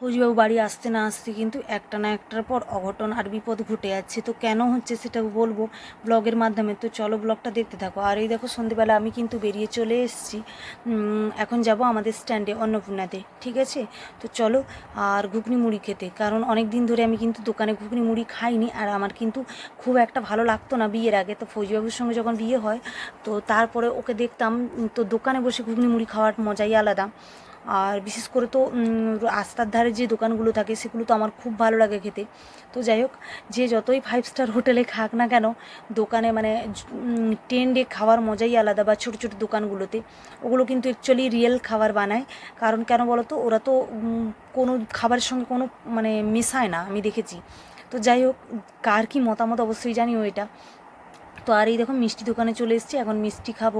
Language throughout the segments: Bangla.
ফৌজিবাবু বাড়ি আসতে না আসতে কিন্তু একটা না একটার পর অঘটন আর বিপদ ঘটে যাচ্ছে। তো কেন হচ্ছে সেটা বলব? ব্লগের মাধ্যমে। তো চলো ব্লগটা দেখতে থাকো। আর এই দেখো সন্ধেবেলা আমি কিন্তু বেরিয়ে চলে এসেছি। এখন যাব আমাদের স্ট্যান্ডে অন্নপূর্ণাতে। ঠিক আছে? তো চলো আর ঘুগনি মুড়ি খেতে। কারণ অনেক দিন ধরে আমি কিন্তু দোকানে ঘুগনি মুড়ি খাইনি। আর আমার কিন্তু খুব একটা ভালো লাগতো না বিয়ের আগে। তো ফৌজিবাবুর সঙ্গে যখন বিয়ে হয়, তো তারপরে ওকে দেখতাম, তো দোকানে বসে ঘুগনি মুড়ি খাওয়ার মজাই আলাদা। আর বিশেষ করে তো রাস্তার ধারে যে দোকানগুলো থাকে, সেগুলো তো আমার খুব ভালো লাগে খেতে। তো যাই হোক, যে যতই ফাইভ স্টার হোটেলে খাক না কেন, দোকানে মানে টেন্ডে খাওয়ার মজাই আলাদা বা ছোটো ছোটো দোকানগুলোতে। ওগুলো কিন্তু অ্যাকচুয়ালি রিয়েল খাবার বানায়। কারণ কেন বলো তো ওরা তো কোনো খাবারের সঙ্গে কোনো মানে মেশায় না, আমি দেখেছি। তো যাই হোক, কার কি মতামত অবশ্যই জানিও এটা। তো আর এই দেখো মিষ্টি দোকানে চলে এসেছি, এখন মিষ্টি খাব।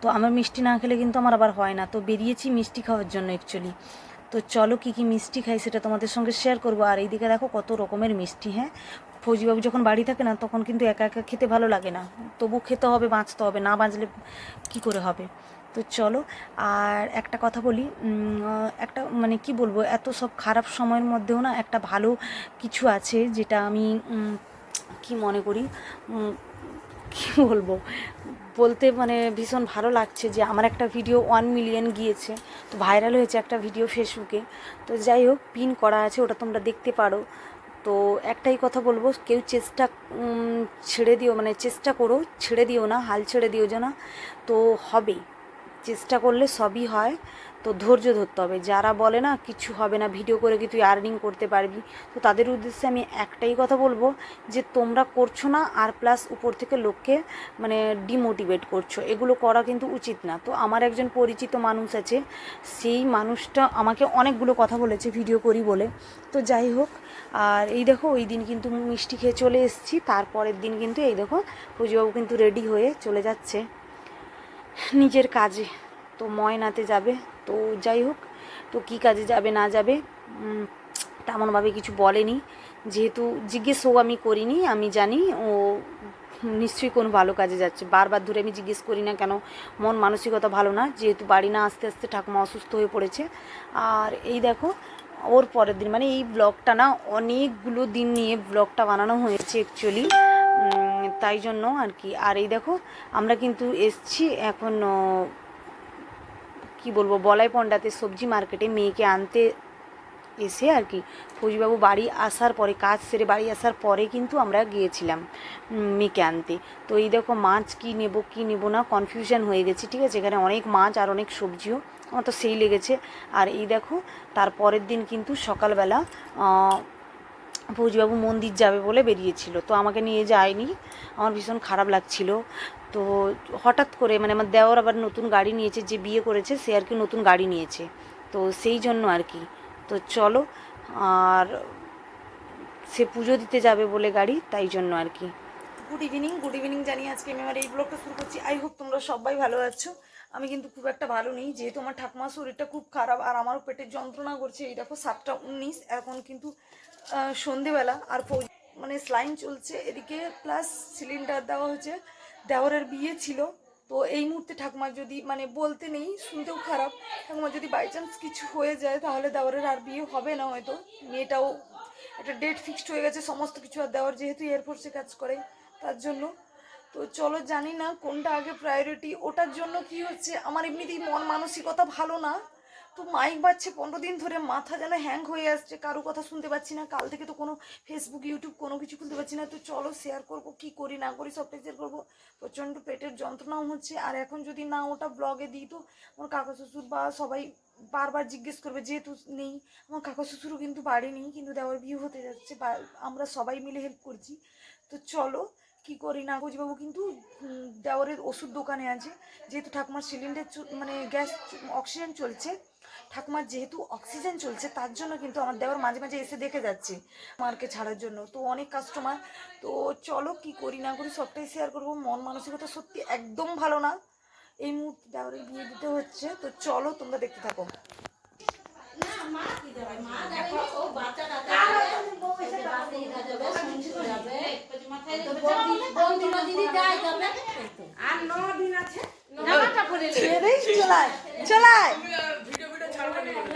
তো আমার মিষ্টি না খেলে কিন্তু আমার আবার হয় না। তো বেরিয়েছি মিষ্টি খাওয়ার জন্য অ্যাকচুয়ালি তো চলো কী কী মিষ্টি খাই সেটা তোমাদের সঙ্গে শেয়ার করব। আর এইদিকে দেখো কত রকমের মিষ্টি হ্যাঁ? ফৌজিবাবু যখন বাড়ি থাকে না, তখন কিন্তু একা একা খেতে ভালো লাগে না। তবু খেতে হবে, বাঁচতে হবে, না বাঁচলে কি করে হবে? তো চলো, আর একটা কথা বলি একটা মানে কি বলব, এত সব খারাপ সময়ের মধ্যেও না একটা ভালো কিছু আছে, যেটা আমি কি মনে করি? কি বলব? বলতে মানে ভীষণ ভালো লাগছে যে আমার একটা ভিডিও ওয়ান মিলিয়ন গিয়েছে। তো ভাইরাল হয়েছে একটা ভিডিও ফেসবুকে তো যাই হোক পিন করা আছে, ওটা তোমরা দেখতে পারো। তো একটাই কথা বলব, কেউ চেষ্টা ছেড়ে দিও মানে চেষ্টা করো, ছেড়ে দিও না, হাল ছেড়ে দিও না তো হবে চেষ্টা করলে সবই হয়। তো ধৈর্য ধরতে হবে। যারা বলে না, কিছু হবে না ভিডিও করে কি তুই আর্নিং করতে পারবি? তো তাদের উদ্দেশ্যে আমি একটাই কথা বলব যে, তোমরা করছ না, আর প্লাস উপর থেকে লোককে মানে ডিমোটিভেট করছ। এগুলো করা কিন্তু উচিত না। তো আমার একজন পরিচিত মানুষ আছে, সেই মানুষটা আমাকে অনেকগুলো কথা বলেছে ভিডিও করি বলে। তো যাই হোক, আর এই দেখো, ওই দিন কিন্তু মিষ্টি খেয়ে চলে এসেছি। তারপরের দিন কিন্তু এই দেখো, পুজোবাবু কিন্তু রেডি হয়ে চলে যাচ্ছে নিজের কাজে। তো ময়নাতে যাবে। তো যাই হোক, তো কী কাজে যাবে, না যাবে তেমনভাবে কিছু বলেনি। যেহেতু জিজ্ঞেসও আমি করিনি, আমি জানি ও নিশ্চয়ই কোনো ভালো কাজে যাচ্ছে। বারবার ধরে আমি জিজ্ঞেস করি না কেন, মন মানসিকতা ভালো না, যেহেতু বাড়ি না আস্তে আস্তে ঠাকুমা অসুস্থ হয়ে পড়েছে। আর এই দেখো, ওর পরের দিন মানে এই ব্লগটা না, অনেকগুলো দিন নিয়ে ব্লগটা বানানো হয়েছে অ্যাকচুয়ালি তাই জন্য আর কি। আর এই দেখো, আমরা কিন্তু এসছি এখন কি বলব, বলাই পণ্ডাতে সবজি মার্কেটে মেয়েকে আনতে এসে আর কি ফৌজিবাবু বাড়ি আসার পরে, কাজ সেরে বাড়ি আসার পরে কিন্তু আমরা গিয়েছিলাম মেয়েকে আনতে। তো এই দেখো মাছ কি নেব কি নেব না কনফিউশন হয়ে গেছে, ঠিক আছে? এখানে অনেক মাছ আর অনেক সবজিও আমার তো সেই লেগেছে। আর এই দেখো, তার পরের দিন কিন্তু সকালবেলা ফৌজিবাবু মন্দির যাবে বলে বেরিয়েছিল। তো আমাকে নিয়ে যায়নি। আমার ভীষণ খারাপ লাগছিল। তো হঠাৎ করে মানে আমার দেওয়ার আবার নতুন গাড়ি নিয়েছে, যে বিয়ে করেছে, সে আর কি নতুন গাড়ি নিয়েছে। তো সেই জন্য আর কি। তো চলো, আর সে পুজো দিতে যাবে বলে গাড়ি, তাই জন্য আর কি। গুড ইভিনিং গুড ইভিনিং জানিয়ে আজকে আমি আমার এই ব্লগটা শুরু করছি। আই হোপ তোমরা সবাই ভালো আছো। আমি কিন্তু খুব একটা ভালো নেই, যেহেতু আমার ঠাকুমার শরীরটা খুব খারাপ আর আমারও পেটের যন্ত্রণা করছে। এই দেখো, সাতটা উনিশ, এখন কিন্তু সন্ধেবেলা আর মানে স্লাইন চলছে এদিকে প্লাস সিলিন্ডার দেওয়া হচ্ছে দেওয়ারের বিয়ে ছিল। তো এই মুহূর্তে ঠাকুমার যদি মানে বলতে নেই, শুনতেও খারাপ। ঠাকুমার যদি বাই চান্স কিছু হয়ে যায়, তাহলে দেওয়ারের আর বিয়ে হবে না হয়তো। মেয়েটাও একটা ডেট ফিক্সড হয়ে গেছে, সমস্ত কিছু আর দেওয়ার যেহেতু এয়ারফোর্সে কাজ করে, তার জন্য। তো চলো জানি না কোনটা আগে প্রায়োরিটি ওটার জন্য কি হচ্ছে? আমার এমনিতেই মন মানসিকতা ভালো না। তো মাইক বাজছে, পনেরো দিন ধরে মাথা যেন হ্যাং হয়ে আসছে, কারও কথা শুনতে পাচ্ছি না, কাল থেকে তো কোনো ফেসবুক ইউটিউব কোনো কিছু খুলতে পারছি না, তো চলো শেয়ার করব, কি করি, না করি, সবটাই শেয়ার করব। প্রচণ্ড পেটের যন্ত্রণাও হচ্ছে, আর এখন যদি না ওটা ব্লগে দিই, তো আমার কাকা শ্বশুর বা সবাই বারবার জিজ্ঞেস করবে, যেহেতু নেই, আমার কাকা শ্বশুরও কিন্তু বাড়ি নেই, কিন্তু দেওয়ার বিয়ে হতে যাচ্ছে আমরা সবাই মিলে হেল্প করছি। তো চলো কি করি না বাবু কিন্তু দেওয়ারের ওষুধ দোকানে আছে। যেহেতু ঠাকুমার সিলিন্ডার মানে গ্যাস অক্সিজেন চলছে, ঠাকুমার যেহেতু অক্সিজেন চলছে, তার জন্য কিন্তু আমার দেওয়ার মাঝে মাঝে এসে দেখে যাচ্ছে মারকে ছাড়ার জন্য। তো অনেক কাস্টমার তো চলো কি করি না করি সবটাই শেয়ার করব। মন মানসিকতা সত্যি একদম ভালো না। এই মুহূর্তে দেওয়ারে বিয়ে দিতে হচ্ছে। তো চলো তোমরা দেখতে থাকো।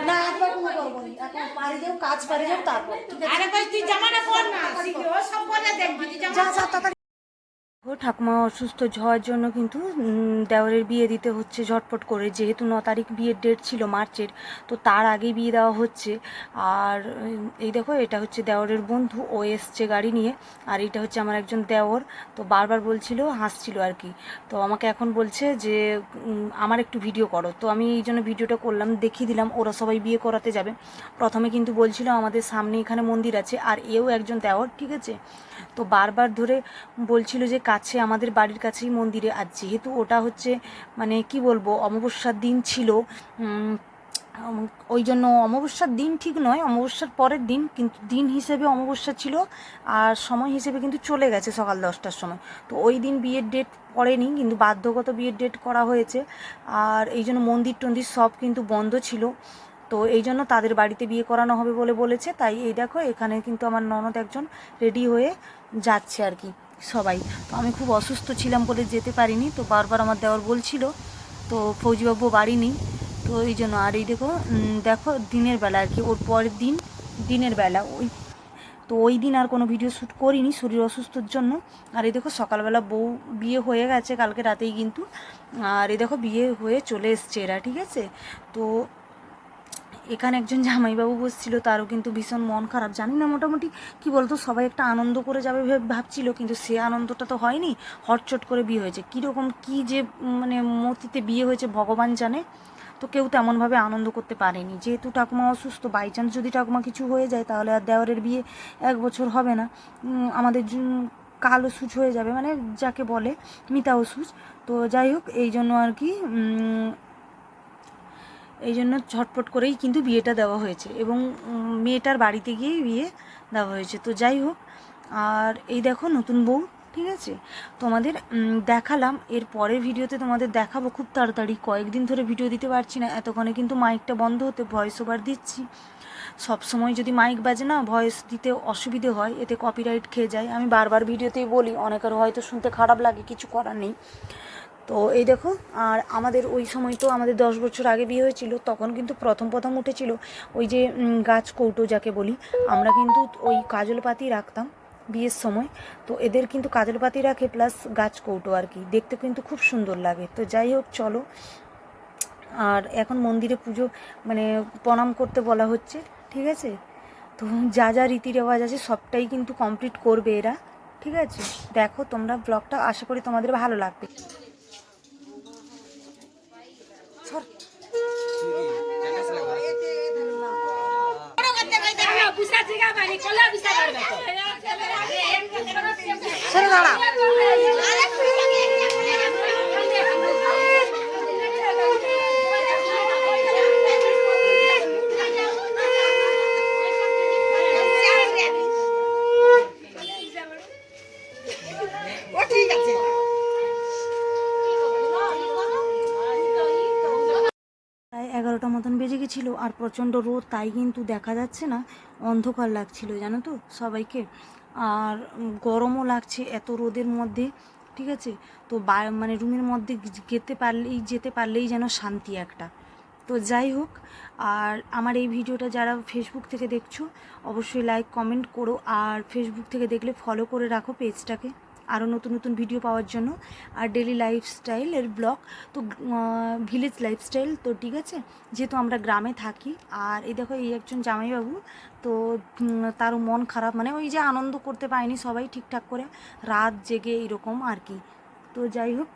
না একবার কোনো করব এখন পায়ে যাও কাজ পারে যাও তারপর আরে তুই জামাটা পর না। সব দেখবি। যা যা ঠাকুমা অসুস্থ হওয়ার জন্য কিন্তু উম, দেওরের বিয়ে দিতে হচ্ছে ঝটপট করে। যেহেতু ন তারিখ বিয়ের ডেট ছিল মার্চের তো তার আগে বিয়ে দেওয়া হচ্ছে। আর এই দেখো এটা হচ্ছে দেওরের বন্ধু। ও এসছে গাড়ি নিয়ে। আর এটা হচ্ছে আমার একজন দেওর। তো বারবার বলছিল হাসছিল আর কি। তো আমাকে এখন বলছে যে আমার একটু ভিডিও করো। তো আমি এই জন্য ভিডিওটা করলাম দেখিয়ে দিলাম। ওরা সবাই বিয়ে করাতে যাবে। প্রথমে কিন্তু বলছিল আমাদের সামনে এখানে মন্দির আছে। আর এও একজন দেওর ঠিক আছে? তো বারবার ধরে বলছিল যে কাছে আমাদের বাড়ির কাছেই মন্দিরে। আর যেহেতু ওটা হচ্ছে মানে কি বলব, অমাবস্যার দিন ছিল ওই জন্য অমাবস্যার দিন ঠিক নয়, অমাবস্যার পরের দিন, কিন্তু দিন হিসেবে অমাবস্যা ছিল, আর সময় হিসেবে কিন্তু চলে গেছে সকাল দশটার সময়। তো ওই দিন বিয়ের ডেট পড়েনি, কিন্তু বাধ্যগত বিয়ের ডেট করা হয়েছে, আর এই জন্য মন্দির টন্দির সব কিন্তু বন্ধ ছিল। তো এই জন্য তাদের বাড়িতে বিয়ে করানো হবে বলে বলেছে, তাই এই দেখো এখানে কিন্তু আমার ননদ একজন রেডি হয়ে যাচ্ছে আর কি। সবাই। তো আমি খুব অসুস্থ ছিলাম বলে যেতে পারিনি, তো বারবার আমার দেওয়ার বলছিল তো ফৌজিবাবু বাড়ি নেই তো এই জন্য আর এই দেখো দেখো দিনের বেলা আর কি, ওর পরের দিন, দিনের বেলা, ওই, তো ওই দিন আর কোনো ভিডিও শ্যুট করিনি শরীর অসুস্থর জন্য। আর এই দেখো সকালবেলা বউ বিয়ে হয়ে গেছে কালকে রাতেই কিন্তু, আর এই দেখো বিয়ে হয়ে চলে এসছে এরা, ঠিক আছে? তো এখানে একজন জামাইবাবু বসছিল, তারও কিন্তু ভীষণ মন খারাপ। জানি না মোটামুটি, কি বলতো, সবাই একটা আনন্দ করে যাবে ভেবে ভাবছিল, কিন্তু সে আনন্দটা তো হয়নি, হটচট করে বিয়ে হয়েছে। কীরকম, কী যে মানে মতিতে বিয়ে হয়েছে, ভগবান জানে। তো কেউ তেমনভাবে আনন্দ করতে পারেনি। যেহেতু ঠাকুমা অসুস্থ বাই চান্স যদি ঠাকুমা কিছু হয়ে যায়, তাহলে আর দেওয়ারের বিয়ে এক বছর হবে না। আমাদের কালো সুচ হয়ে যাবে মানে যাকে বলে, মিতা ওষুধ। তো যাই হোক, এই জন্য আর কি এই জন্য ঝটপট করেই কিন্তু বিয়েটা দেওয়া হয়েছে এবং মেয়েটার বাড়িতে গিয়েই বিয়ে দেওয়া হয়েছে। তো যাই হোক, আর এই দেখো নতুন বউ, ঠিক আছে? তোমাদের দেখালাম। এর পরের ভিডিওতে তোমাদের দেখাবো খুব তাড়াতাড়ি। কয়েকদিন ধরে ভিডিও দিতে পারছি না। এতক্ষণে কিন্তু মাইকটা বন্ধ হতে ভয়েস ওভার দিচ্ছি। সব সময় যদি মাইক বাজে না ভয়েস দিতে অসুবিধে হয়, এতে কপিরাইট খেয়ে যায়। আমি বারবার ভিডিওতেই বলি, অনেকের হয়তো শুনতে খারাপ লাগে, কিছু করার নেই। তো এই দেখো, আর আমাদের ওই সময় তো আমাদের দশ বছর আগে বিয়ে হয়েছিল, তখন কিন্তু প্রথম প্রথম উঠেছিল ওই যে গাছ কৌটো যাকে বলি, আমরা কিন্তু ওই কাজল পাতি রাখতাম বিয়ের সময়, তো এদের কিন্তু কাজল পাতি রাখে প্লাস গাছ কৌটো আর কি, দেখতে কিন্তু খুব সুন্দর লাগে, তো যাই হোক চলো। আর এখন মন্দিরে পুজো মানে প্রণাম করতে বলা হচ্ছে, ঠিক আছে? তো যা যা রীতি রেওয়াজ আছে সবটাই কিন্তু কমপ্লিট করবে এরা, ঠিক আছে? দেখো তোমরা ব্লগটা আশা করি তোমাদের ভালো লাগবে। সরে দাঁড়া এগারোটা মতন বেজে গেছিল আর প্রচণ্ড রোদ, তাই কিন্তু দেখা যাচ্ছে না, অন্ধকার লাগছিল, জানো তো সবাইকে। আর গরমও লাগছে এত রোদের মধ্যে, ঠিক আছে? তো বা মানে রুমের মধ্যে যেতে পারলেই যেতে পারলেই যেন শান্তি একটা। তো যাই হোক, আর আমার এই ভিডিওটা যারা ফেসবুক থেকে দেখছ, অবশ্যই লাইক কমেন্ট করো, আর ফেসবুক থেকে দেখলে ফলো করে রাখো পেজটাকে আরও নতুন নতুন ভিডিও পাওয়ার জন্য। আর ডেলি লাইফস্টাইলের ব্লগ তো ভিলেজ লাইফস্টাইল তো ঠিক আছে? যেহেতু আমরা গ্রামে থাকি, আর এই দেখো এই একজন জামাইবাবু, তো তারও মন খারাপ। মানে ওই যে আনন্দ করতে পায়নি সবাই ঠিকঠাক করে। রাত জেগে এরকম আর কি। তো যাই হোক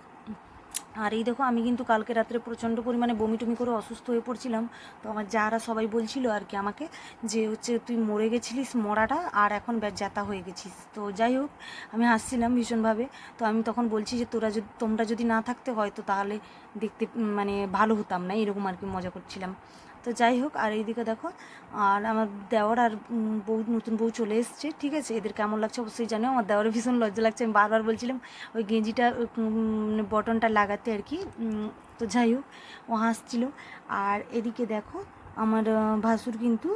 আর এই দেখো, আমি কিন্তু কালকে রাত্রে প্রচণ্ড পরিমাণে বমি টমি করে অসুস্থ হয়ে পড়ছিলাম। তো আমার যারা সবাই বলছিল আর কি আমাকে যে হচ্ছে তুই মরে গেছিলিস মরাটা আর এখন ব্যথা হয়ে গেছিস। তো যাই হোক, আমি হাসছিলাম ভীষণভাবে। তো আমি তখন বলছি যে তোরা যদি, তোমরা যদি না থাকতে হয় তো তাহলে দেখতে মানে ভালো হতাম না, এরকম আর কি মজা করছিলাম। তো যাই হোক, আর এইদিকে দেখো, আর আমার দেওয়ার আর বউ, নতুন বউ চলে এসছে, ঠিক আছে? এদের কেমন লাগছে অবশ্যই জানো আমার দেওয়ার ভীষণ লজ্জা লাগছে, আমি বারবার বলছিলাম, ওই গেঞ্জিটা বটনটা লাগাতে আর কি তো যাই হোক, ও হাসছিল। আর এদিকে দেখো, আমার ভাসুর কিন্তু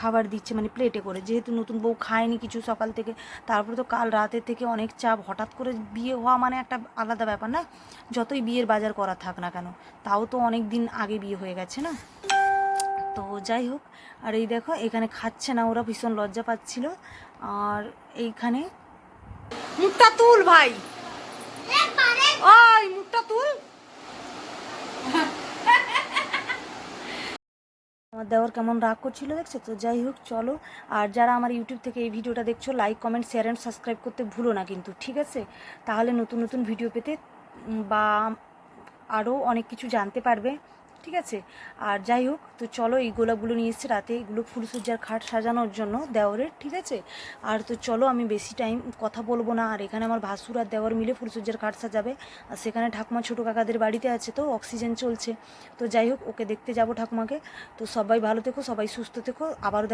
খাবার দিচ্ছে মানে প্লেটে করে। যেহেতু নতুন বউ খায়নি কিছু সকাল থেকে, তারপরে তো কাল রাতের থেকে অনেক চাপ, হঠাৎ করে বিয়ে হওয়া মানে একটা আলাদা ব্যাপার না? যতই বিয়ের বাজার করা থাক না কেন, তাও তো অনেক দিন আগে বিয়ে হয়ে গেছে না? তো যাই হোক, আর এই দেখো, এখানে খাচ্ছে না ওরা, ভীষণ লজ্জা পাচ্ছিল। আর এইখানে মুখটা তুল ভাই। ওই মুখটা তুল। আমার দেওয়ার কেমন রাগ করছিল, দেখছ? তো যাই হোক, চলো। আর যারা আমার ইউটিউব থেকে এই ভিডিওটা দেখছ like comment share and subscribe করতে ভুলো না কিন্তু, ঠিক আছে? তাহলে নতুন নতুন ভিডিও পেতে বা আরও অনেক কিছু জানতে পারবে। ঠিক আছে? আর যাই হোক, তো চলো এই গোলাপগুলো নিয়ে এসছে রাতে। এগুলো ফুলসজ্জার খাট সাজানোর জন্য দেওয়ারের ঠিক আছে? আর তো চলো, আমি বেশি টাইম কথা বলব না। আর এখানে আমার ভাসুর আর দেওয়ার মিলে ফুলসজ্জার খাট সাজাবে। আর সেখানে ঠাকুমা ছোটো কাকাদের বাড়িতে আছে, তো অক্সিজেন চলছে। তো যাই হোক, ওকে দেখতে যাব ঠাকুমাকে। তো সবাই ভালো থেকো, সবাই সুস্থ থেকো। আবারও দেখা